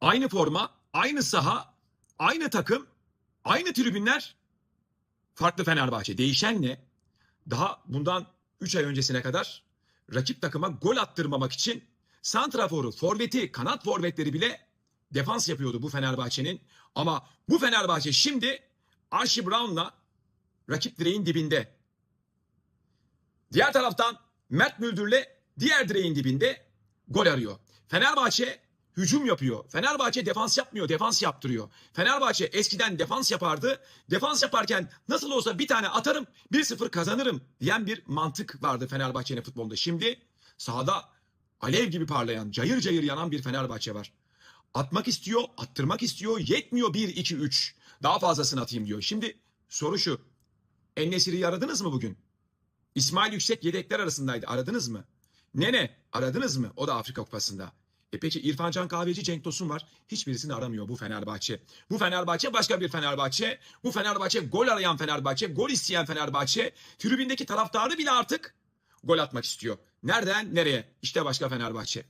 Aynı forma, aynı saha, aynı takım, aynı tribünler. Farklı Fenerbahçe. Değişen ne? Daha bundan 3 ay öncesine kadar rakip takıma gol attırmamak için santraforu, forveti, kanat forvetleri bile defans yapıyordu bu Fenerbahçe'nin. Ama bu Fenerbahçe şimdi Archie Brown'la rakip direğin dibinde. Diğer taraftan Mert Müldür'le diğer direğin dibinde gol arıyor. Fenerbahçe hücum yapıyor. Fenerbahçe defans yapmıyor, defans yaptırıyor. Fenerbahçe eskiden defans yapardı. Defans yaparken nasıl olsa bir tane atarım, 1-0 kazanırım diyen bir mantık vardı Fenerbahçe'nin futbolunda. Şimdi sahada alev gibi parlayan, cayır cayır yanan bir Fenerbahçe var. Atmak istiyor, attırmak istiyor. Yetmiyor 1 2 3. Daha fazlasını atayım diyor. Şimdi soru şu. Ennesiri'yi aradınız mı bugün? İsmail Yüksek yedekler arasındaydı. Aradınız mı? Nene aradınız mı? O da Afrika Kupası'nda. Peki İrfan Can Kahveci, Cenk Tosun var. Hiçbirisini aramıyor bu Fenerbahçe. Bu Fenerbahçe başka bir Fenerbahçe. Bu Fenerbahçe gol arayan Fenerbahçe, gol isteyen Fenerbahçe. Tribündeki taraftarı bile artık gol atmak istiyor. Nereden nereye? İşte başka Fenerbahçe.